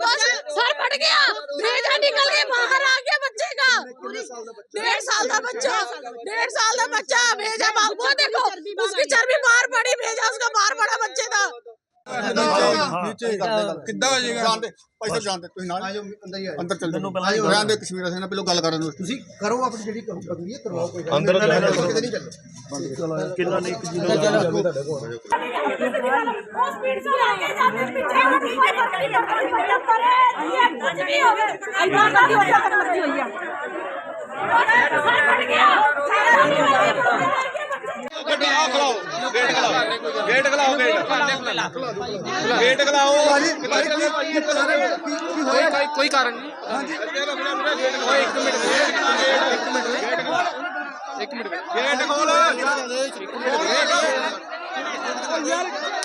बस सर फट गया भेजा निकल के बाहर आ गया बच्चे का डेढ़ साल का बच्चा डेढ़ साल का बच्चा भेजा बाहर वो देखो उसकी चर्बी बाहर पड़ी भेजा उसका बाहर पड़ा बच्चे का ਕਿੱਦਾਂ ਹੋ ਜਾਏਗਾ? ਜਾਣਦੇ ਭਾਈ ਸਾਹਿਬ ਜਾਣਦੇ ਤੁਸੀਂ ਨਾਲ ਆਜੋ ਅੰਦਰ ਹੀ ਆਜੋ। ਅੰਦਰ ਚੱਲ ਜਾਓ। ਆਜੋ ਰਹਿਣ ਦੇ ਕਸ਼ਮੀਰ ਸਿੰਘ ਨਾਲ ਪਹਿਲਾਂ ਗੱਲ ਕਰਨ ਤੁਸੀਂ ਕਰੋ ਆਪਣੀ ਜਿਹੜੀ ਕਰੂਗੀ ਕਰਵਾਓ ਕੋਈ ਅੰਦਰ ਕਿਤੇ ਨਹੀਂ। ਚੱਲੋ ਕਿੰਨਾ ਨਹੀਂ ਕਿੰਨਾ ਚੱਲੋ ਤੁਹਾਡੇ ਕੋਲ ਉਹ ਸਪੀਡ ਤੋਂ ਆ ਕੇ ਜਾਂਦੇ ਪਿੱਛੇ ਉਹ ਠੀਕ ਹੈ ਪਰ ਨਹੀਂ ਪਰ ਇਹ ਕੁਝ ਵੀ ਹੋਵੇ ਇੰਨਾ ਕਾਹਦੀ ਹੋ ਸਕਦੀ ਹੋਈ ਆ ਸਾਰਾ ਫਟ ਗਿਆ ਸਾਰਾ ਫਟ ਗਿਆ ਗੱਡੀ ਆ ਖਲਾਓ ਗੇਟ ਖਲਾਓ ਗੇਟ ਖਲਾਓ ਗੇਟ। ਗੇਟ ਖਲਾਓ ਕੋਈ ਕੋਈ ਕਾਰਨ ਨਹੀਂ। ਓਏ ਇੱਕ ਮਿੰਟ ਇੱਕ ਮਿੰਟ ਇੱਕ ਮਿੰਟ ਗੇਟ ਖੋਲ। ਉਹ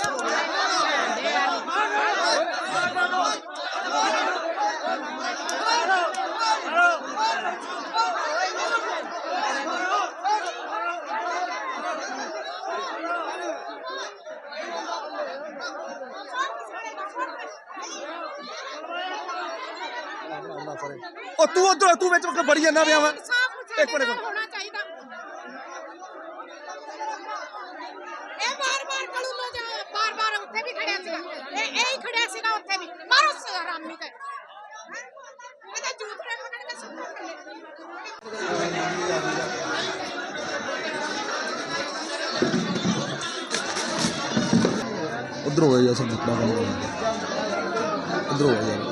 ਤੂੰ ਉਧਰ ਤੂੰ ਵਿੱਚ ਬੜੀ ਜਾਂਦਾ ਪਿਆ ਵਾ। ਇੱਕ ਮਿੰਟ ਹੋਣਾ ਚਾਹੀਦਾ। ਇਹ ਬਾਰ ਬਾਰ ਕਲੂ ਲੋ ਜਾ ਬਾਰ ਬਾਰ ਉੱਥੇ ਵੀ ਖੜਿਆ ਸੀਗਾ। ਇਹ ਇਹ ਹੀ ਖੜਿਆ ਸੀਗਾ ਉੱਥੇ ਵੀ। ਮਾਰੋ ਰਾਮੀ ਤੇ। ਇਹਦਾ ਜੂਤ ਰੇ ਪਕੜ ਕੇ ਥੱਲੇ ਉਧਰ ਹੋ ਜਾ ਸਭ ਬੜਾ ਕੰਮ ਉਧਰ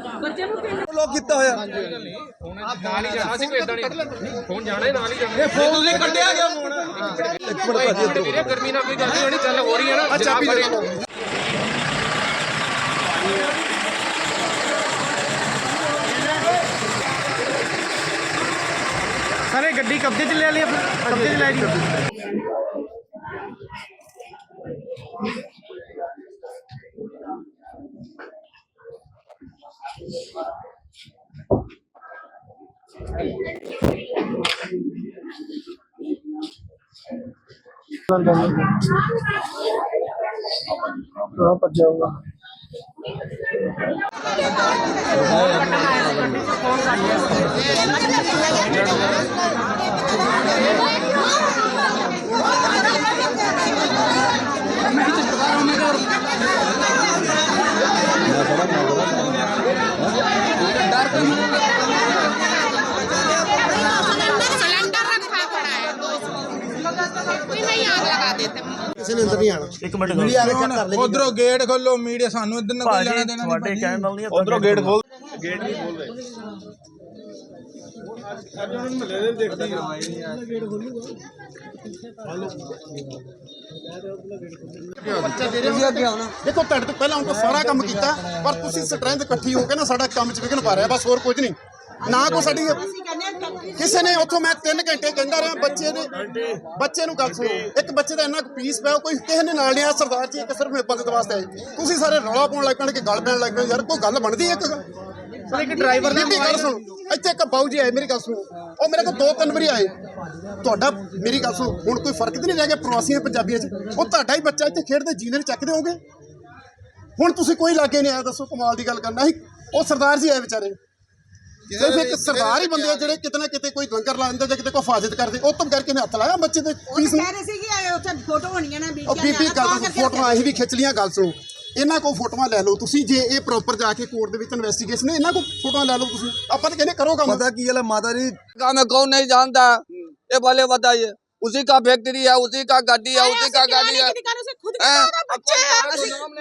ਲੋਕ ਕੀਤਾ ਹੋਇਆ ਨਾਲ ਹੀ ਜਾਣਾ ਸੀ ਕੋਈ ਇਦਾਂ ਨਹੀਂ ਫੋਨ ਜਾਣਾ ਹੀ ਨਾਲ ਹੀ ਜਾਣਾ ਫੋਨ ਤੁਸੀਂ ਕੱਢਿਆ ਗਿਆ। ਫੋਨ ਇੱਕ ਮਿੰਟ ਭਾਜੀ ਇੱਧਰ ਵੀਰੇ ਗਰਮੀ ਨਾਲ ਕੋਈ ਗੱਲ ਨਹੀਂ ਹੋਣੀ ਚੱਲ ਹੋ ਰਹੀ ਹੈ ਨਾ ਜਨਾਬ ਦਿਓ। ਸਾਰੇ ਗੱਡੀ ਕਬਜ਼ੇ 'ਚ ਲੈ ਲਈ ਕਬਜ਼ੇ 'ਚ ਲੈ ਲਈ। ਕਹਾਂ ਪਰ ਜਾਊਗਾ ਮੈਂ ਸਮਝ ਨਾ ਕਿਸੇ ਨੇ ਅੰਦਰ ਨਹੀਂ ਆਣਾ ਇੱਕ ਮਿੰਟ ਮੀਡੀਆ ਚੈੱਕ ਕਰ ਲੈ ਉਧਰੋਂ ਗੇਟ ਖੋਲੋ ਮੀਡੀਆ ਸਾਨੂੰ ਇੱਧਰ ਨਾ ਕੋਈ ਲੈਣਾ ਦੇਣਾ ਤੁਹਾਡੇ ਨਹੀਂ ਕਹਿਣ ਨਾਲ ਨਹੀਂ ਉਧਰੋਂ ਗੇਟ ਖੋਲ ਤੁਸੀਂ ਅੱਗੇ ਆਉਣਾ। ਦੇਖੋ ਤੁਹਾਡੇ ਤੋਂ ਪਹਿਲਾਂ ਉਹ ਸਾਰਾ ਕੰਮ ਕੀਤਾ ਪਰ ਤੁਸੀਂ ਸਟਰੈਂਥ ਇਕੱਠੀ ਹੋ ਕੇ ਨਾ ਸਾਡਾ ਕੰਮ ਚ ਵਿਘਨ ਪਾ ਰਿਹਾ ਬਸ ਹੋਰ ਕੁਝ ਨਹੀਂ। ਨਾ ਕੋ ਸਾਡੀ ਕਿਸੇ ਨੇ ਉੱਥੋਂ ਮੈਂ 3 ਘੰਟੇ ਕਹਿੰਦਾ ਰਿਹਾ ਬੱਚੇ ਦੇ ਬੱਚੇ ਨੂੰ ਗੱਲ ਸੁਣੋ। ਇੱਕ ਬੱਚੇ ਦਾ ਇੰਨਾ ਕੁ ਪੀਸ ਪਿਆ ਕੋਈ ਕਿਸੇ ਨੇ ਨਾਲ ਨਹੀਂ ਆ ਸਰਦਾਰ ਜੀ ਇੱਕ ਸਿਰਫ ਮਦਦ ਵਾਸਤੇ ਆਏ ਤੁਸੀਂ ਸਾਰੇ ਰੌਲਾ ਪਾਉਣ ਲੱਗ ਪੈਣ ਕਿ ਗੱਲ ਪੈਣ ਲੱਗ ਪਏ ਯਾਰ ਕੋਈ ਗੱਲ ਬਣਦੀ ਹੈ ਇੱਕ ਸਰ ਇੱਕ ਡਰਾਈਵਰ ਦੀ ਗੱਲ ਸੁਣੋ। ਇੱਥੇ ਇੱਕ ਬਾਊ ਜੀ ਆਏ ਮੇਰੀ ਗੱਲ ਸੁਣੋ। ਉਹ ਮੇਰੇ ਕੋਲ ਦੋ ਤਿੰਨ ਵਾਰੀ ਆਏ। ਤੁਹਾਡਾ ਮੇਰੀ ਗੱਲ ਸੁਣੋ ਹੁਣ ਕੋਈ ਫ਼ਰਕ ਤਾਂ ਨਹੀਂ ਰਹਿ ਗਿਆ ਪ੍ਰਵਾਸੀਆਂ ਪੰਜਾਬੀਆਂ 'ਚ? ਉਹ ਤੁਹਾਡਾ ਹੀ ਬੱਚਾ ਇੱਥੇ ਖੇਡਦੇ ਜੀਨੇ ਨੂੰ ਚੱਕਦੇ ਹੋਗੇ ਹੁਣ ਤੁਸੀਂ ਕੋਈ ਲਾਗੇ ਨਹੀਂ ਆਇਆ ਦੱਸੋ ਕਮਾਲ ਦੀ ਗੱਲ ਕਰਨਾ। ਸੀ ਉਹ ਸਰਦਾਰ ਜੀ ਆਏ ਵਿਚਾਰੇ। ਸਿਰਫ ਇੱਕ ਸਰਦਾਰ ਹੀ ਬੰਦੇ ਆ ਜਿਹੜੇ ਕਿਤੇ ਨਾ ਕਿਤੇ ਕੋਈ ਲੰਗਰ ਲਾਉਂਦੇ ਜਾਂ ਕਿਤੇ ਕੋਈ ਹਿਫਾਜ਼ਤ ਕਰਦੇ ਉਹ ਤੋਂ ਕਰਕੇ ਨੇ ਹੱਥ ਲਾਇਆ ਬੱਚੇ ਦੇ ਫੀਸ ਨੂੰ ਕਹਿ ਰਹੇ ਸੀ ਕਿ ਉੱਥੇ ਫੋਟੋ ਹੋਣੀਆਂ ਨਾ ਉਹ ਬੀਬੀ ਗੱਲ ਤੋਂ ਫੋਟੋਆਂ ਅਸੀਂ ਵੀ ਖਿੱਚ ਲੀਆਂ ਗੱਲ ਸੁਣੋ ਇਹਨਾਂ ਕੋਲ ਫੋਟੋਆਂ ਲੈ ਲਓ ਤੁਸੀਂ ਜੇ ਇਹ ਪ੍ਰੋਪਰ ਜਾ ਕੇ ਕੋਰਟ ਦੇ ਵਿੱਚ ਇਨਵੈਸਟੀਗੇਸ਼ਨ ਇਹਨਾਂ ਕੋਲ ਫੋਟੋਆਂ ਲੈ ਲਓ ਤੁਸੀਂ ਆਪਾਂ ਤਾਂ ਕਹਿੰਦੇ ਕਰੋ ਕੰਮ ਪਤਾ ਕੀ ਹੈ ਮਾਤਾ ਜੀ का में कौन नहीं जानता ये भले बताइए उसी का फैक्ट्री है उसी का गाड़ी है उसी का गाड़ी है खुद हैं? का बच्चे है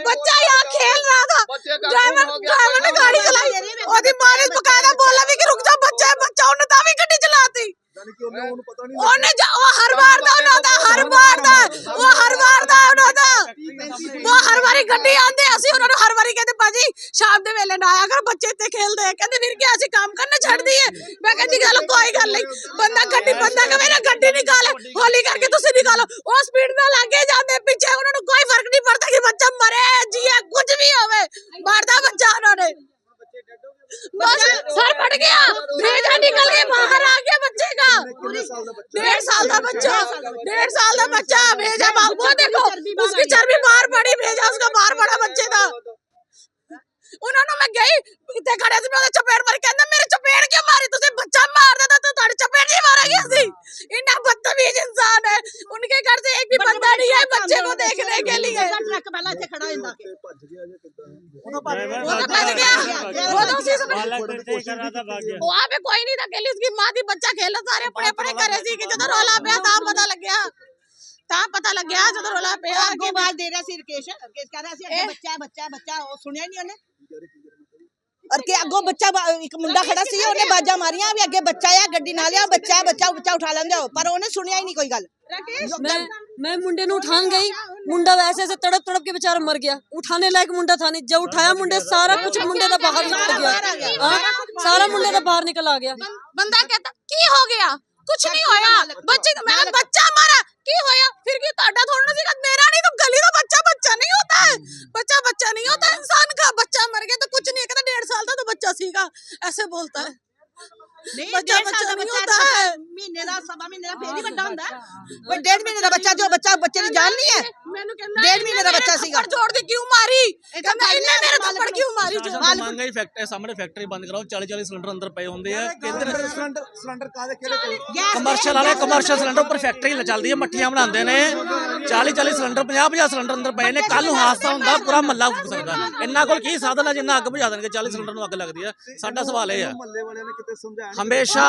बच्चा यहाँ खेल रहा था बच्चे का ड्राइवर खून हो गया, ड्राइवर ने गाड़ी चलाई ਉਹਦੀ ਮਾਂ ਨੇ ਬਕਾਇਦਾ ਬੋਲਾ ਵੀ ਕਿ ਰੁਕ ਜਾ ਬੱਚਾ ਹੈ ਬੱਚਾ ਉਹਨੇ ਤਾਂ ਵੀ ਗੱਡੀ ਚਲਾਤੀ ਉਹਨੇ ਜਾ ਉਹ ਹਰ ਵਾਰ ਦਾ ਉਹਨਾਂ ਦਾ ਹਰ ਵਾਰ ਦਾ ਉਹ ਹਰ ਵਾਰ ਦਾ ਉਹਨਾਂ ਦਾ ਉਹ ਹਰ ਵਾਰੀ ਗੱਡੀ ਆਂਦੇ ਅਸੀਂ ਉਹਨਾਂ ਨੂੰ ਹਰ ਵਾਰੀ ਕਹਿੰਦੇ ਬਾਜੀ ਸ਼ਾਮ ਦੇ ਵੇਲੇ ਨਾ ਆਇਆ ਕਰ ਬੱਚੇ ਇੱਥੇ ਖੇਲਦੇ ਆ। ਕਹਿੰਦੇ ਵੀਰ ਕਿ ਅਸੀਂ ਕੰਮ ਕਰਨਾ ਛੱਡ ਦਈਏ ਮੈਂ ਕਹਿੰਦੀ ਚਲੋ ਕੋਈ ਗੱਲ ਨਹੀਂ। ਬੰਦਾ ਗੱਡੀ ਬੰਦਾ ਕਹੇ ਨਾ ਗੱਡੀ ਨਿਕਾਲ ਹੌਲੀ ਕਰਕੇ ਤੁਸੀਂ ਨਿਕਾਲੋ ਉਹ ਸਪੀਡ ਨਾਲ ਅੱਗੇ ਜਾਂਦੇ ਪਿੱਛੇ ਉਹਨਾਂ ਨੂੰ ਕੋਈ ਫ਼ਰਕ ਨਹੀਂ ਪੜਦਾ ਕਿ ਬੱਚਾ ਮਰੇ ਜੀਏ ਕੁਝ ਵੀ ਹੋਵੇ। ਮਾਰਦਾ ਬੱਚਾ ਉਹਨਾਂ ਨੇ। फट गया भेजा निकल के बाहर आ गया बच्चे का डेढ़ साल का बच्चा डेढ़ साल का बच्चा भेजा बाबू वो देखो उसकी चर्बी बाहर पड़ी भेजा उसका बाहर पड़ा बच्चे का उन्होंने मैं गई इतने खड़े से मैं चपेट मार के अंदर मेरे चपेट क्यों मारी तुझे बच्चा मार देता तो तुम्हारी चपेट नहीं मारा गया सी इतना बदतमीज इंसान है उनके घर से एक भी बंदा नहीं है बच्चे को देखने के लिए ਟਰੱਕ ਪਹਿਲਾਂ ਇੱਥੇ ਖੜਾ ਹੁੰਦਾ वो तो बच गया वो तो उसी समय वहाँ पे कोई नहीं था अकेली उसकी माँ थी बच्चा खेला सारे अपने अपने घरे सी कि ਜਦੋਂ ਰੋਲਾ ਪਿਆ ਤਾਂ ਪਤਾ ਲੱਗਿਆ ਤਾਂ ਪਤਾ ਲੱਗਿਆ ਜਦੋਂ ਰੋਲਾ ਪਿਆ ਅੱਗੋਂ ਆਵਾਜ਼ ਦੇ ਰਿਹਾ ਸੀ ਰਕੇਸ਼ ਰਕੇਸ਼ ਕਹਿ ਰਿਹਾ ਸੀ ਅੱਗੇ ਬੱਚਾ ਹੈ, ਬੱਚਾ ਹੈ, ਬੱਚਾ ਹੈ। ਉਹ ਸੁਣਿਆ ਨਹੀਂ ਉਹਨੇ ਔਰ ਕਿ ਅੱਗੋਂ ਬੱਚਾ ਵਾ- ਇੱਕ ਮੁੰਡਾ ਖੜਾ ਸੀ ਉਹਨੇ ਬਾਜਾਂ ਮਾਰੀਆਂ ਵੀ ਅੱਗੇ ਬੱਚਾ ਆ ਗੱਡੀ ਨਾਲ ਆ ਬੱਚਾ ਹੈ, ਬੱਚਾ ਬੱਚਾ ਉਠਾ ਲੈਂਦੇ ਹੋ ਪਰ ਉਹਨੇ ਸੁਣਿਆ ਹੀ ਨਹੀਂ ਕੋਈ ਗੱਲ मैं मैं मुंडे ने उठान गई मुंडा वैसे ऐसे तड़प तड़प के बेचारा मर गया उठाने लायक मुंडा था नहीं जब उठाया मुंडे सारा कुछ मुंडे का बाहर निकल गया हाँ, सारा मुंडे का बाहर निकल आ गया ਬੰਦਾ ਕਹਿੰਦਾ ਕੀ ਹੋ ਗਿਆ ਕੁਛ ਨਹੀਂ ਹੋਇਆ ਬੱਚੇ ਮੈਂ ਕਿਹਾ, ਬੱਚਾ ਮਾਰਾ ਕੀ बोलता है ਨਹੀਂ ਬੱਚਾ ਡੇਢ ਸਾਲ ਬੱਚਾ ਦਾ ਨਹੀਂ ਬੱਚਾ ਹੁੰਦਾ ਹੈ। ਮਹੀਨੇ ਦਾ ਸਵਾ ਮਹੀਨੇ ਦਾ ਫੇਰ ਹੀ ਵੱਡਾ ਹੁੰਦਾ ਹੈ। ਕੋਈ ਡੇਢ ਮਹੀਨੇ ਦਾ ਬੱਚਾ ਜੋ ਬੱਚਾ ਬੱਚੇ ਦੀ ਜਾਨ ਨਹੀਂ ਹੈ ਮੈਨੂੰ ਕਹਿੰਦਾ ਡੇਢ ਮਹੀਨੇ ਦਾ ਬੱਚਾ ਸੀਗਾ। ਜੋੜ ਦੇ ਕਿਉਂ ਮਾਰੀ ਕਹਿੰਦਾ ਇਹਨੇ ਮੇਰੇ ਥੱਪੜ ਕਿਉਂ ਮਾਰੀ ਜੋ ਮੰਗ ਹੈ ਫੈਕਟਰੀ ਸਾਹਮਣੇ ਫੈਕਟਰੀ ਬੰਦ ਕਰਾਓ 40 40 ਸਿਲੰਡਰ ਅੰਦਰ ਪਏ ਹੁੰਦੇ ਆ ਕਿੱਧਰ ਸਿਲੰਡਰ ਸਿਲੰਡਰ ਕਾਦੇ ਕਿਹੜੇ ਕਮਰਸ਼ੀਅਲ ਵਾਲੇ ਕਮਰਸ਼ੀਅਲ ਸਿਲੰਡਰ ਉੱਪਰ ਫੈਕਟਰੀ ਚੱਲਦੀ ਹੈ ਮੱਠੀਆਂ ਬਣਾਉਂਦੇ ਨੇ 40 40 ਸਿਲੰਡਰ 50 50 ਸਿਲੰਡਰ ਅੰਦਰ ਪਏ ਨੇ। ਕੱਲ ਨੂੰ ਹਾਦਸਾ ਹੁੰਦਾ ਪੂਰਾ ਮਹੱਲਾ ਫੁੱਕ ਸਕਦਾ। ਇਹਨਾਂ ਕੋਲ ਕੀ ਸਾਧਨ ਹੈ ਜਿੰਨਾ ਅੱਗ ਬੁਝਾ ਦੇਣਗੇ 40 ਸਿਲੰਡਰ ਨੂੰ ਅੱਗ ਲੱਗਦੀ ਹੈ ਸਾਡਾ ਸਵਾਲ ਇਹ ਆ। ਮਹੱਲੇ ਵਾਲਿਆਂ ਨੇ ਕਿਤੇ ਸਮਝਾਇਆ ਹਮੇਸ਼ਾ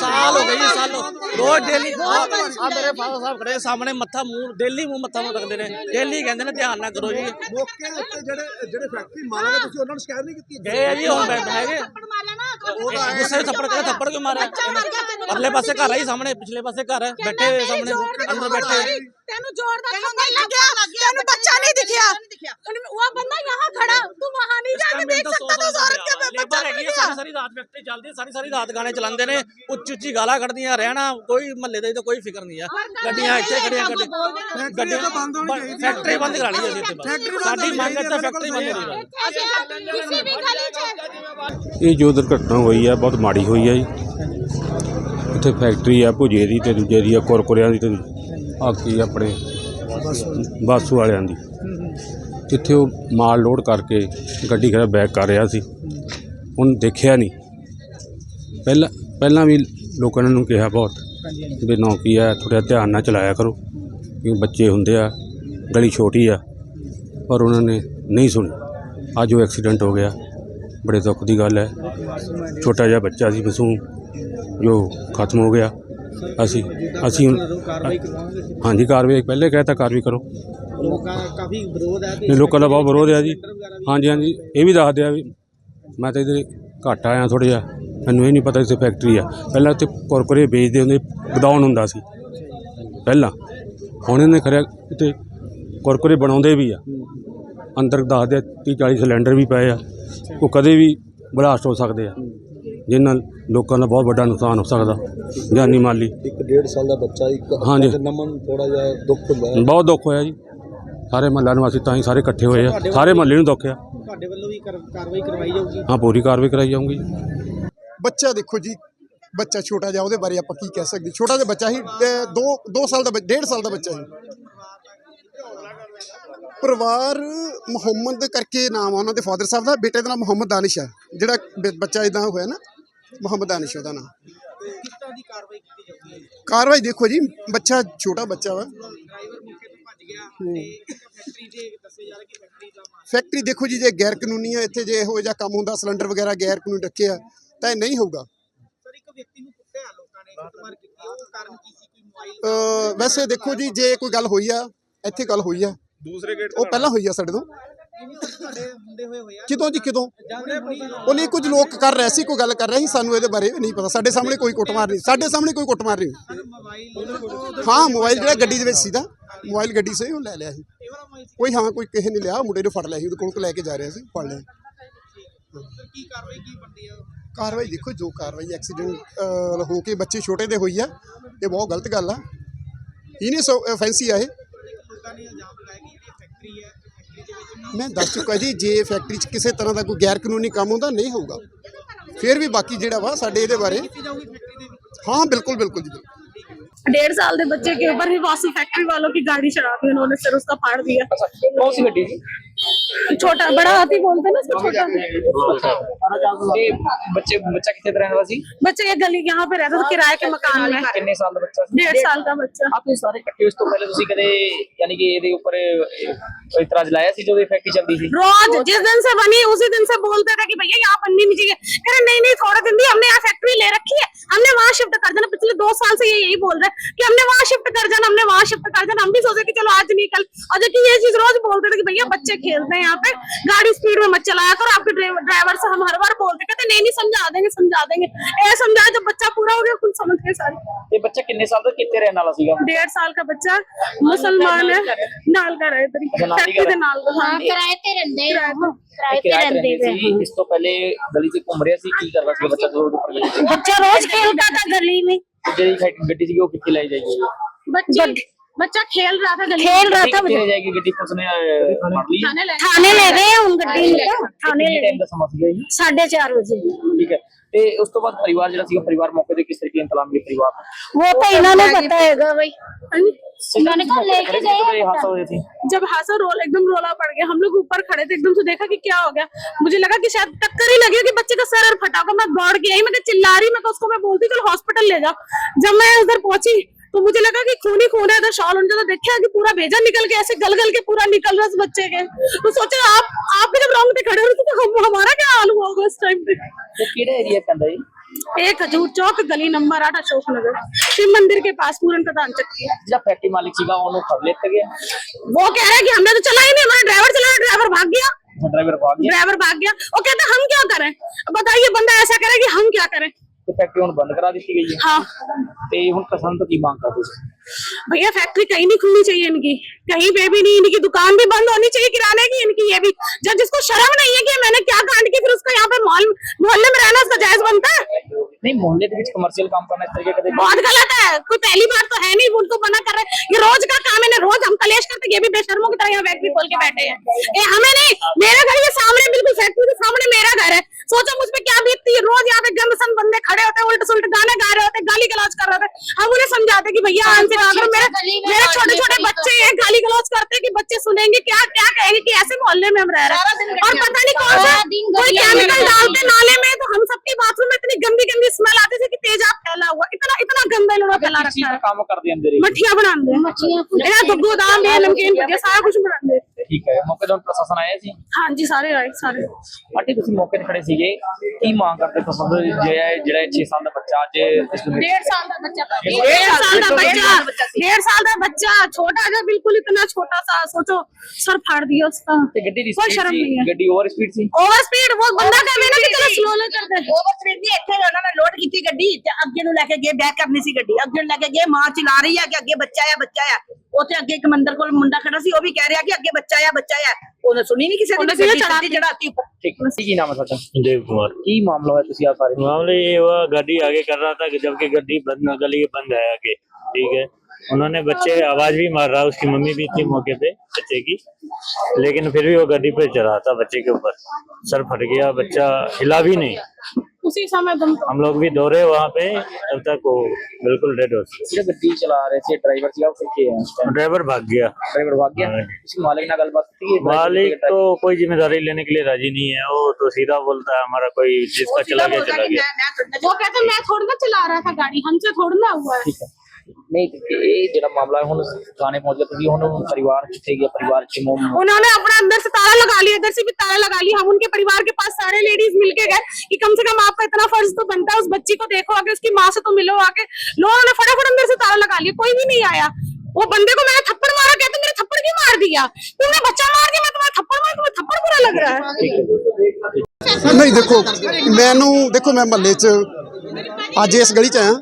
ਸਾਲ ਹੋ ਜੀ ਸਾਲ ਰੋਜ਼ ਡੇਲੀ ਆ ਮੇਰੇ ਫਾਦਰ ਸਾਹਿਬ ਖੜੇ ਸਾਹਮਣੇ ਮੱਥਾ ਮੂੰਹ ਡੇਲੀ ਮੂੰਹ ਮੱਥਾ ਨੂੰ ਰੱਖਦੇ ਨੇ। ਡੇਲੀ ਕਹਿੰਦੇ ਨੇ ਧਿਆਨ ਨਾਲ ਕਰੋ ਜੀ। ਮੌਕੇ ਦੇ ਉੱਤੇ ਜਿਹੜੇ ਜਿਹੜੇ ਫੈਕਟਰੀ ਮਾਲਕ ਹੈ ਤੁਸੀਂ ਉਹਨਾਂ ਨੂੰ ਸ਼ਿਕਾਇਤ ਨਹੀਂ ਕੀਤੀ? ਗਏ ਆ ਜੀ ਹੁਣ ਬੈਠ ਹੈਗੇ। ਮਾਰਿਆ ਨਾ ਗੁੱਸੇ ਥੱਪੜ ਕਰੇ ਥੱਪੜ ਕਿਉਂ ਮਾਰਿਆ? ਅਗਲੇ ਪਾਸੇ ਘਰ ਆ ਜੀ ਸਾਹਮਣੇ ਪਿਛਲੇ ਪਾਸੇ ਘਰ ਹੈ ਬੈਠੇ ਹੋਏ ਸਾਹਮਣੇ ਅੰਦਰ ਬੈਠੇ। ਤੈਨੂੰ ਜ਼ੋਰ ਦਾ ਧੱਕਾ ਲੱਗਿਆ ਤੈਨੂੰ ਬੱਚਾ ਨਹੀਂ ਦਿਖਿਆ ਉਹ ਬੰਦਾ यहाँ खड़ा तू वहां नहीं जाके देख सकता तो उस औरत के बच्चा ਲੇਬਰ मिल ਹੈਗੀ गया ਸਾਰੀ ਸਾਰੀ ਰਾਤ ਫੈਕਟਰੀ ਚੱਲਦੀ ਹੈ ਸਾਰੀ ਸਾਰੀ ਰਾਤ ਗਾਣੇ ਚਲਾਉਂਦੇ ਨੇ ਉੱਚੀ ਉੱਚੀ ਗਾਲਾਂ ਕੱਢਦੀਆਂ ਰਹਿਣਾ ਕੋਈ ਮਹੱਲੇ ਦੇ ਤਾਂ ਕੋਈ ਫਿਕਰ ਨਹੀਂ ਆ ਗੱਡੀਆਂ ਇੱਥੇ ਖੜੀਆਂ ਗੱਡੀ ਗੱਡੀਆਂ ਬੰਦ ਹੋਣੀ ਚਾਹੀਦੀ ਫੈਕਟਰੀ ਬੰਦ ਕਰਾਣੀ ਹੈ ਇੱਥੇ ਬਸ ਸਾਡੀ ਮੰਗ ਹੈ ਤਾਂ ਫੈਕਟਰੀ ਬੰਦ ਕਰਾਣੀ किसी भी गली च ਇਹ ਜੋ ਦੁਰਘਟਨਾ ਹੋਈ ਹੈ ਬਹੁਤ ਮਾੜੀ ਹੋਈ ਹੈ ਜੀ ਉੱਥੇ ਫੈਕਟਰੀ ਆ ਭੁਜੇ ਦੀ ਤੇ ਦੂਜੇ ਦੀ ਆ ਕੁਰਕੁਰਿਆਂ ਦੀ ਤੇ ਆ ਕੀ ਆਪਣੇ ਬਾਸੂ ਵਾਲਿਆਂ ਦੀ। ਜਿੱਥੇ ਉਹ ਮਾਲ ਲੋਡ ਕਰਕੇ ਗੱਡੀ ਖੜਾ ਬੈਕ ਕਰ ਰਿਹਾ ਸੀ। ਹੁਣ ਦੇਖਿਆ ਨਹੀਂ। ਪਹਿਲਾਂ ਪਹਿਲਾਂ ਵੀ ਲੋਕਾਂ ਨੇ ਨੂੰ ਕਿਹਾ ਬਹੁਤ ਵੀ ਨੌਕੀ ਆ, ਥੋੜ੍ਹਾ ਧਿਆਨ ਨਾਲ ਚਲਾਇਆ ਕਰੋ। ਕਿਉਂਕਿ ਬੱਚੇ ਹੁੰਦੇ ਆ, ਗਲੀ ਛੋਟੀ ਆ, ਪਰ ਉਹਨਾਂ ਨੇ ਨਹੀਂ ਸੁਣੀ। ਅੱਜ ਉਹ ਐਕਸੀਡੈਂਟ ਹੋ ਗਿਆ। ਬੜੇ ਦੁੱਖ ਦੀ ਗੱਲ ਹੈ। ਛੋਟਾ ਜਿਹਾ ਬੱਚਾ ਸੀ ਮਾਸੂਮ ਜੋ ਖਤਮ ਹੋ ਗਿਆ। ਅਸੀਂ ਅਸੀਂ ਹੁਣ- ਹਾਂਜੀ ਕਾਰਵਾਈ ਪਹਿਲੇ ਕਹਿਤਾ ਕਾਰਵਾਈ ਕਰੋ। ਲੋਕਾਂ ਦਾ ਕਾਫੀ ਵਿਰੋਧ ਹੈ ਨਹੀਂ ਲੋਕਾਂ ਦਾ ਬਹੁਤ ਵਿਰੋਧ ਹੈ ਜੀ। ਹਾਂਜੀ ਹਾਂਜੀ ਇਹ ਵੀ ਦੱਸ ਦਿਆ ਵੀ ਮੈਂ ਤਾਂ ਇਧਰ ਘੱਟ ਆਇਆ ਥੋੜ੍ਹਾ ਜਿਹਾ। ਮੈਨੂੰ ਇਹ ਨਹੀਂ ਪਤਾ ਇੱਥੇ ਫੈਕਟਰੀ ਆ। ਪਹਿਲਾਂ ਇੱਥੇ ਕੁਰਕੁਰੇ ਵੇਚਦੇ ਹੁੰਦੇ ਗਦਾਉਣ ਹੁੰਦਾ ਸੀ। ਪਹਿਲਾਂ ਹੁਣ ਇਹਨੇ ਖਰਿਆ ਇੱਥੇ ਕੁਰਕੁਰੇ ਬਣਾਉਂਦੇ ਵੀ ਆ। ਅੰਦਰ ਦੱਸਦੇ 30 40 ਸਿਲੰਡਰ ਵੀ ਪਏ ਆ। ਉਹ ਕਦੇ ਵੀ ਬਲਾਸਟ ਹੋ ਸਕਦੇ ਆ। ਜਿਸ ਨਾਲ ਲੋਕਾਂ ਦਾ ਬਹੁਤ ਵੱਡਾ ਨੁਕਸਾਨ ਹੋ ਸਕਦਾ ਜਾਨੀ ਮਾਲੀ। ਇੱਕ ਡੇਢ ਸਾਲ ਦਾ ਬੱਚਾ ਇੱਕ ਹਾਂਜੀ। ਨਮਨ ਥੋੜਾ ਜਿਹਾ ਦੁੱਖ ਹੁੰਦਾ ਹੈ। ਬਹੁਤ ਦੁੱਖ ਹੋਇਆ ਜੀ। ਸਾਰੇ ਮਹੱਲਾ ਨਿਵਾਸੀ ਤਾਂ ਹੀ ਸਾਰੇ ਇਕੱਠੇ ਹੋਏ ਆ। ਸਾਰੇ ਮਹੱਲੇ ਨੂੰ ਦੁੱਖ ਆ। ਤੁਹਾਡੇ ਵੱਲੋਂ ਵੀ ਕਾਰਵਾਈ ਕਰਵਾਈ ਜਾਊਗੀ। ਹਾਂ ਪੂਰੀ ਕਾਰਵਾਈ ਕਰਾਈ ਜਾਊਗੀ। ਬੱਚਾ ਦੇਖੋ ਜੀ ਬੱਚਾ ਛੋਟਾ ਜਿਹਾ ਉਹਦੇ ਬਾਰੇ ਆਪਾਂ ਕੀ ਕਹਿ ਸਕਦੇ? ਛੋਟਾ ਜਿਹਾ ਬੱਚਾ ਹੀ 2 2 ਸਾਲ ਦਾ ਬੱਚ- ਡੇਢ ਸਾਲ ਦਾ ਬੱਚਾ ਸੀ ਪਰਿਵਾਰ ਮੁਹੰਮਦ ਕਰਕੇ ਨਾਮ ਆ ਉਹਨਾਂ ਦੇ ਫਾਦਰ ਸਾਹਿਬ ਦਾ ਬੇਟੇ ਦਾ ਨਾਮ ਮੁਹੰਮਦ ਦਾਨਿਸ਼ ਹੈ ਜਿਹੜਾ ਬ- ਬੱਚਾ ਇਦਾਂ ਹੋਇਆ ਨਾ ਮੁਹੰਮਦ ਦਾਨਿਸ਼ ਉਹਦਾ ਨਾਮ। ਕਾਰਵਾਈ ਦੇਖੋ ਜੀ ਬੱਚਾ ਛੋਟਾ ਬੱਚਾ ਵਾ। ਫੈਕਟਰੀ ਦੇਖੋ ਜੀ ਜੇ ਗੈਰ ਕਾਨੂੰਨੀ ਹੈ ਇੱਥੇ ਜੇ ਇਹੋ ਜਿਹਾ ਕੰਮ ਹੁੰਦਾ ਸਿਲੰਡਰ ਵਗੈਰਾ ਗੈਰ ਕਾਨੂੰਨੀ ਰੱਖੇ ਆ ਤਾਂ ਇਹ ਨਹੀਂ ਹੋਊਗਾ। ਵੈਸੇ ਦੇਖੋ ਜੀ ਜੇ ਕੋਈ ਗੱਲ ਹੋਈ ਆ ਇੱਥੇ ਗੱਲ ਹੋਈ ਆ। ਦੂਸਰੇ ਗੇਟ ਉਹ ਪਹਿਲਾਂ ਹੋਈ ਆ ਸਾਡੇ ਤੋਂ। ਕਿਦੋਂ ਜੀ ਕਿਦੋਂ ਉਹ ਨਹੀਂ ਕੁਝ ਲੋਕ ਕਰ ਰਹੇ ਸੀ ਕੋਈ ਗੱਲ ਕਰ ਰਹੇ ਸੀ ਸਾਨੂੰ ਇਹਦੇ ਬਾਰੇ ਨਹੀਂ ਪਤਾ। ਸਾਡੇ ਸਾਹਮਣੇ ਕੋਈ ਕੁੱਟਮਾਰ ਨਹੀਂ ਸਾਡੇ ਸਾਹਮਣੇ ਕੋਈ ਕੁੱਟਮਾਰ ਨਹੀਂ ਹਾਂ ਮੋਬਾਈਲ ਜਿਹੜਾ ਗੱਡੀ ਦੇ ਵਿੱਚ ਸੀ ਦਾ ਮੋਬਾਈਲ ਗੱਡੀ ਸੇ ਉਹ ਲੈ ਲਿਆ ਸੀ। ਕੋਈ ਹਾਂ ਕੋਈ ਕਿਸੇ ਨੇ ਲਿਆ ਮੁੰਡੇ ਨੂੰ ਫੜ ਲਿਆ ਸੀ ਉਹਦੇ ਕੋਲ ਲੈ ਕੇ ਜਾ ਰਿਹਾ ਸੀ ਫੜ ਲਿਆ। ਕਾਰਵਾਈ ਦੇਖੋ ਜੋ ਕਾਰਵਾਈ ਐਕਸੀਡੈਂਟ ਹੋ ਕੇ ਬੱਚੇ ਛੋਟੇ ਦੇ ਹੋਈ ਆ ਇਹ ਬਹੁਤ ਗਲਤ ਗੱਲ ਆ। ਇਹਨੇ ਸੋ ਫੈਂਸੀ ਆ ਇਹ। ਮੈਂ ਦੱਸ ਚੁੱਕਾ ਜੀ, ਜੇ ਫੈਕਟਰੀ 'ਚ ਕਿਸੇ ਤਰ੍ਹਾਂ ਦਾ ਕੋਈ ਗੈਰ ਕਾਨੂੰਨੀ ਕੰਮ ਹੁੰਦਾ, ਨਹੀਂ ਹੋਊਗਾ। ਫਿਰ ਵੀ ਬਾਕੀ ਜਿਹੜਾ ਵਾ, ਸਾਡੇ ਇਹਦੇ ਬਾਰੇ। ਹਾਂ, ਬਿਲਕੁਲ ਬਿਲਕੁਲ ਜੀ डेढ़ साल के बच्चे के ऊपर भी वासी फैक्ट्री वालों की गाड़ी चढ़ा दी उन्होंने सिर उसका फाड़ दिया ਕੌਣ ਸੀ ਗੱਡੀ ਜੀ छोटा बड़ा हाथी बोलते हैं ना उसको छोटा ਤੇ ਬੱਚੇ ਬੱਚਾ ਕਿੱਥੇ ਤਰ੍ਹਾਂ ਦਾ ਸੀ बच्चे ये गली यहाँ पे रहता था किराए के मकान में ਕਿੰਨੇ ਸਾਲ ਦਾ ਬੱਚਾ ਸੀ डेढ़ साल का बच्चा ਆਪ ਇਹ ਸਾਰੇ ਇਕੱਠੇ ਉਸ ਤੋਂ ਪਹਿਲੇ ਤੁਸੀਂ ਕਦੇ ਯਾਨੀ ਕਿ ਇਹਦੇ ਉੱਪਰ ਕੋਈ ਇਤਰਾਜ਼ ਲਾਇਆ ਸੀ ਜਦੋਂ ਇਹ ਫੈਕਟਰੀ ਚੱਲਦੀ ਸੀ रोज जिस दिन से बनी उसी दिन से बोलते थे कि भैया यहाँ बननी नहीं चाहिए कह रहे नहीं नहीं थोड़े दिन भी हमने यहाँ फैक्ट्री ले रखी है हमने वहाँ शिफ्ट कर देना पिछले दो साल से ये यही बोल रहे हैं कि हमने वहाँ शिफ्ट कर जाना हमने वहाँ शिफ्ट कर जाना हम भी सोचे कि चलो आज नहीं कल और जबकि ये चीज रोज बोलते थे कि भैया बच्चे खेलते हैं यहाँ पे गाड़ी स्पीड में मत चलाया करो आपके ड्राइवर से हम हर बार बोलते कहते नहीं नहीं समझा देंगे समझा देंगे ऐसा समझाया जब बच्चा पूरा हो गया खुद समझ गए सारे ਤੇ ਬੱਚਾ ਕਿੰਨੇ ਸਾਲ ਦਾ ਕਿੱਥੇ ਰਹਿਣ ਵਾਲਾ ਸੀਗਾ डेढ़ साल का बच्चा मुसलमान है नाल का रहे तरी अच्छा, नाल ही का फैक्ट्री के नाल का हाँ ਕਿਰਾਏ ਤੇ ਰਹਿੰਦੇ ਆ ਉਹ, ਕਿਰਾਏ ਤੇ ਕਿਰਾਏ ਤੇ ਰਹਿੰਦੇ ਰਹਿੰਦੇ ਸੀ ਇਸ ਤੋਂ ਪਹਿਲੇ ਗਲੀ 'ਚ ਘੁੰਮ ਰਿਹਾ ਸੀ ਕੀ ਕਰਦਾ ਸੀ ਬੱਚਾ ਜਦੋਂ ਉੱਪਰ ਗਲੀ 'ਚ बच्चा रोज खेलता था गली में ਜਿਹੜੀ ਸਾਈਡ ਗੱਡੀ ਸੀਗੀ ਉਹ ਕਿੱਥੇ ਲਾਈ ਜਾਏਗੀ बच्चे बच्चा खेल रहा था गली खेल रहा था ਕਿੱਥੇ ਲੈ ਜਾਏਗੀ ਗੱਡੀ ਪੁਲਿਸ ਨੇ ਅਹ, ਫੜ ਲਈ खाने ले थाने ले गए हैं उन गड्डी में तो, थाने ले ਟਾਈਮ ਦਾ ਸਮਾਂ ਸੀਗਾ ਜੀ साढ़े चार बजे ਠੀਕ ਹੈ ਤੇ ਉਸ ਤੋਂ ਬਾਅਦ ਪਰਿਵਾਰ ਜਿਹੜਾ ਸੀਗਾ ਪਰਿਵਾਰ ਮੌਕੇ ਤੇ ਕਿਸ ਤਰੀਕੇ ਨਾਲ ਇੰਤਜ਼ਾਮ ਕੀਤਾ ਪਰਿਵਾਰ वो तो इन्होंने बताएगा भाई इन्होंने कहा लेके खड़े थे गए तो ये हादसा हो थी जब हादसा रोल एकदम रोला पड़ गया हम लोग ऊपर खड़े थे एकदम से देखा कि क्या हो गया मुझे लगा कि शायद टक्कर ही लगी कि बच्चे का सर और फटा होगा मैं दौड़ के आई मैं कहा, चिल्ला रही मैं कहा, उसको मैं बोलती चलो हॉस्पिटल ले जाओ जब मैं उधर पहुंची तो मुझे लगा कि खून ही खून है शॉल उन तो देखा कि पूरा भेजा निकल के ऐसे गल गल के पूरा निकल रहा बच्चे के। तो सोचे आप आप भी जब रॉन्ग पे खड़े हो तो हम हमारा क्या हाल हुआ होगा इस टाइम पे? तो किधर एरिया पैंदा जी चौक गली नंबर आठ अशोक नगर। शिव मंदिर के पास पूरन प्रधान चक्की मालिक सीगा वो वो कह रहा है कि हमने तो चला ही नहीं हमारा ड्राइवर चला ड्राइवर भाग गया। ड्राइवर भाग गया। ड्राइवर भाग गया। वो कहते हम क्या करें? बताइए बंदा ऐसा करे कि हम क्या करें? ਤੇ ਫੈਕਟਰੀ ਹੁਣ ਬੰਦ ਕਰਾ ਦਿੱਤੀ ਗਈ ਹੈ हाँ ਤੇ ਹੁਣ ਕਿਸਾਨ ਤੋਂ ਕੀ ਮੰਗ ਕਰਦੇ ਤੁਸੀਂ भैया फैक्ट्री कहीं नहीं खुलनी चाहिए इनकी कहीं पे भी नहीं इनकी दुकान भी बंद होनी चाहिए किराने की इनकी ये भी जब जिसको शर्म नहीं है कि मैंने क्या कांड की फिर उसका यहाँ पे मॉल मोहल्ले में रहना उसका नहीं मोहल्ले के बीच कमर्शियल काम करना इस तरीके का बहुत गलत है। कोई पहली बार तो है नहीं उनको तो मना कर रहे ये रोज का काम है ना रोज हम कलेश करते ये भी बेशर्मों की तरह यहाँ बैठ भी खोल के बैठे हैं। ये हमें नहीं मेरा घर ये सामने बिल्कुल फैक्ट्री के सामने मेरा घर है। सोचो मुझ पर क्या बीतती है। रोज यहाँ पे गंदसन बंदे खड़े होते हैं उल्ट सुलट गाने गा रहे होते हैं गाली गलौज कर रहे होते हम उन्हें समझाते कि भैया आराम से गाकर मेरे मेरे छोटे छोटे बच्चे हैं गाली गलौज करते हैं कि बच्चे सुनेंगे क्या क्या कहेंगे कि ऐसे मोहल्ले में हम रह रहे हैं। और पता नहीं कौन सा कोई केमिकल डालते नाले में तो हम सबके बाथरूम में इतनी गंदी ਕੰਮ ਕਰਦੇ ਅੰਦਰ ਮੱਠੀਆਂ ਬਣਾਉਂਦੇ ਇਹਨਾਂ ਗੱਗੂ ਦਾ ਮੇਲ ਨਮਕੀਨ ਵਧੀਆ ਸਾਰਾ ਕੁਝ ਬਣਾਉਂਦੇ ਠੀਕ ਹੈ ਮੌਕੇ ਤੋਂ ਪ੍ਰਸ਼ਾਸਨ ਆਇਆ ਸੀ ਹਾਂਜੀ ਸਾਰੇ ਆਏ ਸਾਰੇ ਆਂਟੀ ਤੁਸੀਂ ਮੌਕੇ ਤੇ ਖੜੇ ਸੀਗੇ ਕੀ ਮੰਗ ਕਰਦੇ ਪਸੰਦ ਜਿਹੜਾ ਜਿਹੜਾ 6 ਸਾਲ ਦਾ ਬੱਚਾ ਅੱਜ ਇਸ ਨੂੰ डेढ़ साल का बच्चा डेढ़ साल का बच्चा डेढ़ साल का बच्चा छोटा था बिल्कुल इतना छोटा सा सोचो सर फाड़ दिया उसका ਤੇ ਗੱਡੀ ਦੀ कोई speed शर्म ਸੀ नहीं है ਗੱਡੀ ਓਵਰ ਸਪੀਡ ਸੀ ओवर स्पीड वो बंदा कहे ना कि चलो स्लो ना कर दे ਓਵਰ ਸਪੀਡ ਦੀ ਇੱਥੇ ਉਹਨਾਂ ਨੇ ਲੋਡ ਕੀਤੀ ਗੱਡੀ ਤੇ ਅੱਗੇ ਨੂੰ ਲੈ ਕੇ ਗਏ ਬੈਕ ਕਰਨੀ ਸੀ ਗੱਡੀ ਅੱਗੇ ਨੂੰ ਲੈ ਕੇ ਗਏ ਮਾਂ ਚਲਾ ਰਹੀ ਹੈ ਕਿ ਅੱਗੇ ਬੱਚਾ ਆ ਬੱਚਾ ਆ ਉੱਥੇ ਅੱਗੇ ਇੱਕ ਮੰਦਰ ਕੋਲ ਮੁੰਡਾ ਖੜਾ ਸੀ ਉਹ ਵੀ ਕਹਿ ਰਿਹਾ ਕਿ ਅੱਗੇ ਬੱਚਾ ਆ ਬੱਚਾ ਆ ਉਹਨੇ ਸੁਣੀ ਨਹੀਂ ਕਿਸੇ ਉਹਨੇ ਦੀ ਸੀਧਾ ਗੱਡੀ ਚੜ੍ਹਾ ਸਿੱਧੀ ਚੜਾਤੀ ਉੱਪਰ ਠੀਕ ਕੀ ਨਾਮ ਹੈ ਤੁਹਾਡਾ देव कुमार ਕੀ ਮਾਮਲਾ ਹੋਇਆ ਤੁਸੀਂ ਆ ਸਾਰੇ मामले ये हुआ गाड़ी आगे कर रहा था कि जबकि गाड़ी बंद गली बंद है आगे ठीक है उन्होंने बच्चे हाँ। आवाज़ भी मार रहा उसकी मम्मी भी थी मौके पे बच्चे की लेकिन फिर भी वो गड्डी पे चढ़ा था बच्चे के ऊपर। सर फट गया बच्चा हिला भी नहीं। उसी समय दम हम लोग भी दौड़े वहाँ पे तब तक वो बिल्कुल डेड हो चला रहे थे? ड्राइवर चला ड्राइवर भाग गया। ड्राइवर भाग गया? हाँ। मालिक ना गलबात मालिक तो कोई ज़िम्मेदारी लेने के लिए राज़ी नहीं है वो तो सीधा बोलता है हमारा कोई जिसका चला गया चला गया। वो तो, कहते मैं थोड़ा ना चला रहा था गाड़ी हमसे थोड़ा ना हुआ है। ਨਹੀਂ ਤੇ ਇਹ ਜਿਹੜਾ ਮਾਮਲਾ ਹੈ ਹੁਣ ਥਾਣੇ ਪਹੁੰਚ ਗਿਆ ਤੁਸੀਂ ਹੁਣ ਪਰਿਵਾਰ ਕਿੱਥੇ ਗਿਆ ਪਰਿਵਾਰ ਚ ਮੋਮ उन्होंने अपना अंदर से ताला लगा लिया इधर से भी ताला लगा लिया हम उनके परिवार के पास सारे लेडीज मिलके गए कि कम से कम आपका इतना फर्ज तो बनता है उस बच्ची को देखो आके उसकी माँ से तो मिलो आके लोगों ने फटाफट अंदर से ताला लगा लिया कोई भी नहीं आया वो बंदे को मैंने थप्पड़ मारा कहते मेरे थप्पड़ क्यों मार दिया तुमने बच्चा मार दिया मैं तुम्हारा थप्पड़ मार तुम्हें थप्पड़ बुरा लग रहा है ਨਹੀਂ ਦੇਖੋ ਮੈਨੂੰ ਦੇਖੋ ਮੈਂ ਮਹੱਲੇ 'ਚ ਅੱਜ ਇਸ ਗਲੀ 'ਚ ਆਇਆ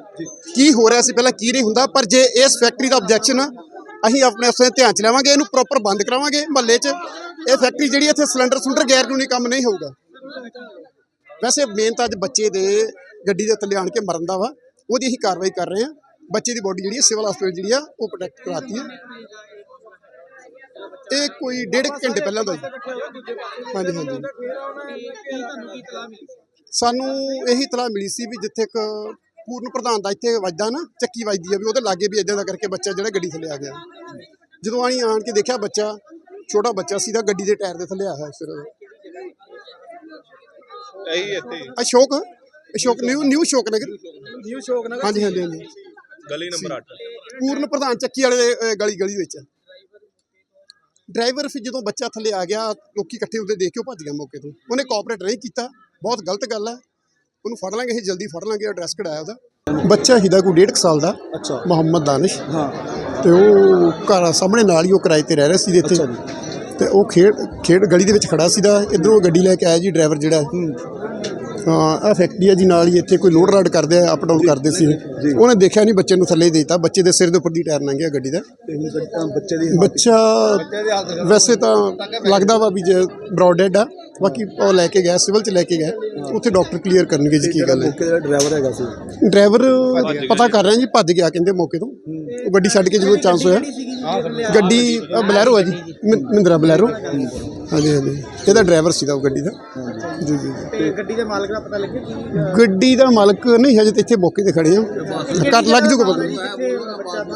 ਕੀ ਹੋ ਰਿਹਾ ਸੀ? ਪਹਿਲਾਂ ਕੀ ਨਹੀਂ ਹੁੰਦਾ, ਪਰ ਜੇ ਇਸ ਫੈਕਟਰੀ ਦਾ ਆਬਜੈਕਸ਼ਨ ਅਸੀਂ ਆਪਣੇ ਉਸ ਦੇ ਧਿਆਨ 'ਚ ਲਿਆਵਾਂਗੇ, ਇਹਨੂੰ ਪ੍ਰੋਪਰ ਬੰਦ ਕਰਾਵਾਂਗੇ ਮਹੱਲੇ 'ਚ। ਇਹ ਫੈਕਟਰੀ ਜਿਹੜੀ ਇੱਥੇ ਸਿਲੰਡਰ ਸੁਲੰਡਰ ਗੈਰ ਕਾਨੂੰਨੀ ਕੰਮ ਨਹੀਂ ਹੋਊਗਾ। ਵੈਸੇ ਮੇਨ ਤਾਂ ਅੱਜ ਬੱਚੇ ਦੇ ਗੱਡੀ ਦੇ ਥੱਲੇ ਆਣ ਕੇ ਮਰਨ ਦਾ ਵਾ, ਉਹਦੀ ਅਸੀਂ ਕਾਰਵਾਈ ਕਰ ਰਹੇ ਹਾਂ। ਬੱਚੇ ਦੀ ਬੋਡੀ ਜਿਹੜੀ ਸਿਵਲ ਹਸਪੀਟਲ ਜਿਹੜੀ ਆ, ਉਹ ਪ੍ਰੋਟੈਕਟ ਕਰਾਤੀ ਹੈ। ਇਹ ਕੋਈ ਡੇਢ ਕੁ ਘੰਟੇ ਪਹਿਲਾਂ ਦਾ ਜੀ। ਹਾਂਜੀ ਹਾਂਜੀ। ਸਾਨੂੰ ਇਹੀ ਇਤਲਾਹ ਮਿਲੀ ਸੀ ਵੀ ਜਿੱਥੇ ਇੱਕ ਪੂਰਨ ਪ੍ਰਧਾਨ ਦਾ ਇੱਥੇ ਵੱਜਦਾ ਨਾ ਚੱਕੀ ਵੱਜਦੀ ਆ ਵੀ ਉਹਦੇ ਲਾਗੇ ਵੀ ਇਦਾਂ ਦਾ ਕਰਕੇ ਬੱਚਾ ਜਿਹੜਾ ਗੱਡੀ ਥੱਲੇ ਆ ਗਿਆ। ਜਦੋਂ ਆਣੀ ਆਣ ਕੇ ਦੇਖਿਆ ਬੱਚਾ ਛੋਟਾ ਬੱਚਾ ਸੀ ਤਾਂ ਗੱਡੀ ਦੇ ਟਾਇਰ ਦੇ ਥੱਲੇ ਆ ਹੋਇਆ ਸਿਰ। ਇਹੀ ਇੱਥੇ। Ashok? Ashok new new Ashok Nagar? New Ashok Nagar. ਹਾਂਜੀ ਹਾਂਜੀ ਹਾਂਜੀ। ਗਲੀ ਨੰਬਰ 8 ਪੂਰਨ ਪ੍ਰਧਾਨ ਚੱਕੀ ਵਾਲੇ ਗਲੀ ਗਲੀ ਵਿੱਚ। ਡਰਾਈਵਰ ਫਿਰ ਜਦੋਂ ਬੱਚਾ ਥੱਲੇ ਆ ਗਿਆ ਲੋਕੀ ਇਕੱਠੇ ਹੁੰਦੇ ਦੇਖ ਕੇ ਉਹ ਭੱਜ ਗਿਆ ਮੌਕੇ ਤੋਂ। ਉਹਨੇ ਕੋਆਪਰੇਟ ਨਹੀਂ ਕੀਤਾ ਬਹੁਤ ਗਲਤ ਗੱਲ ਹੈ ਉਹਨੂੰ ਫੜ ਲਾਂਗੇ ਇਹ ਜਲਦੀ ਫੜ ਲਾਂਗੇ ਐਡਰੈਸ ਕਢਾਇਆ ਉਹਦਾ। ਬੱਚਾ ਹੀਦਾ ਕੋਈ ਡੇਢ ਕੁ ਸਾਲ ਦਾ ਅੱਛਾ। ਮੁਹੰਮਦ ਦਾਨਿਸ਼। ਹਾਂ। ਤੇ ਉਹ ਘਰ ਸਾਹਮਣੇ ਨਾਲ ਹੀ ਉਹ ਕਿਰਾਏ ਤੇ ਰਹਿ ਰਿਹਾ ਸੀ ਇੱਥੇ। ਤੇ ਉਹ ਖੇਡ ਖੇਡ ਗਲੀ ਦੇ ਵਿੱਚ ਖੜਾ ਸੀਦਾ ਇਧਰੋਂ ਗੱਡੀ ਲੈ ਕੇ ਆਇਆ ਜੀ ਡਰਾਈਵਰ ਜਿਹੜਾ। ਆ ਫੈਕਟਰੀ ਆ ਜੀ ਨਾਲ ਹੀ ਇੱਥੇ ਕੋਈ ਲੋਡ ਰਾਡ ਕਰਦੇ ਆ ਅਪ ਡਾਊਨ ਕਰਦੇ ਸੀ। ਉਹਨੇ ਦੇਖਿਆ ਨਹੀਂ ਬੱਚੇ ਨੂੰ ਥੱਲੇ ਦੇ ਦਿੱਤਾ। ਬੱਚੇ ਦੇ ਸਿਰ ਦੇ ਉੱਪਰ ਦੀ ਟਾਇਰ ਲੰਘ ਗਿਆ ਗੱਡੀ ਦਾ। ਬੱਚਾ- ਬੱਚੇ ਦੀ ਬੱਚਾ ਵੈਸੇ ਤਾਂ ਲੱਗਦਾ ਵਾ ਵੀ ਜੇ ਬ੍ਰੌਡ ਡੈਡ ਆ ਬਾਕੀ ਉਹ ਲੈ ਕੇ ਗਿਆ ਸਿਵਲ ਚ ਲੈ ਕੇ ਗਏ ਉੱਥੇ ਡਾਕਟਰ ਕਲੀਅਰ ਕਰਨਗੇ ਜੀ ਕੀ ਗੱਲ ਹੈ। ਡਰਾਈਵਰ ਹੈਗਾ ਸੀ। ਡਰਾਈਵਰ ਪਤਾ ਕਰ ਰਹੇ ਹਾਂ ਜੀ ਭੱਜ ਗਿਆ ਕਹਿੰਦੇ ਮੌਕੇ ਤੋਂ। ਉਹ ਗੱਡੀ ਛੱਡ ਕੇ ਜਦੋਂ ਚਾਂਸ ਹੋਇਆ। ਗੱਡੀ ਬਲੈਰੋ ਹੈ ਜੀ ਮ- ਮਹਿੰਦਰਾ ਬਲੈਰੋ। ਹਾਂਜੀ ਹਾਂਜੀ। ਇਹਦਾ ਡਰਾਈਵਰ ਸੀਗਾ ਉਹ ਗੱਡੀ ਦਾ। ਜੀ ਜੀ ਤੇ ਗੱਡੀ ਦੇ ਮਾਲਕ ਦਾ ਪਤਾ ਲੱਗਿਆ ਗੱਡੀ ਦਾ ਮਾਲਕ ਨਹੀਂ ਹਜੇ ਤੇ ਇੱਥੇ ਮੌਕੇ ਤੇ ਖੜੇ ਆ। ਕਰ ਲੱਗ ਜੂਗਾ ਪਤਾ।